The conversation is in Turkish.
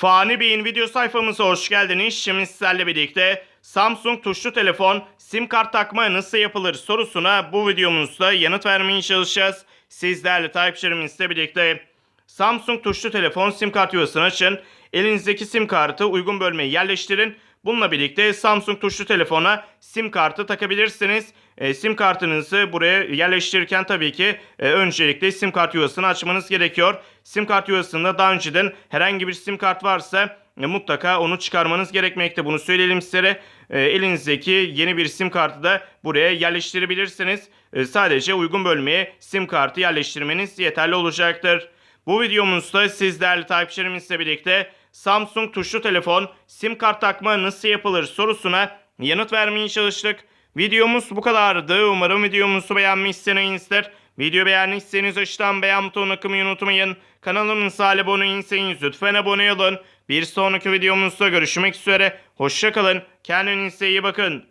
Fani Bey'in video sayfamıza hoş geldiniz. Şimdi sizlerle birlikte Samsung tuşlu telefon sim kart takma nasıl yapılır sorusuna bu videomuzda yanıt vermeye çalışacağız. Siz değerli takipçilerimizle birlikte Samsung tuşlu telefon sim kart yuvasını açın. Elinizdeki sim kartı uygun bölmeye yerleştirin. Bununla birlikte Samsung tuşlu telefona sim kartı takabilirsiniz. E, sim kartınızı buraya yerleştirirken tabii ki e, öncelikle sim kart yuvasını açmanız gerekiyor. Sim kart yuvasında daha önceden herhangi bir sim kart varsa e, mutlaka onu çıkarmanız gerekmekte. Bunu söyleyelim sizlere. E, elinizdeki yeni bir sim kartı da buraya yerleştirebilirsiniz. E, sadece uygun bölmeye sim kartı yerleştirmeniz yeterli olacaktır. Bu videomuzda siz değerli takipçilerimizle birlikte Samsung tuşlu telefon sim kart takma nasıl yapılır sorusuna yanıt vermeye çalıştık. Videomuz bu kadardı. Umarım videomuzu beğenmişsinizdir. Video beğendiyseniz aşağıdan beğen butonuna tıklamayı unutmayın. Kanalımıza abone değilseniz lütfen abone olun. Bir sonraki videomuzda görüşmek üzere. Hoşçakalın. Kendinize iyi bakın.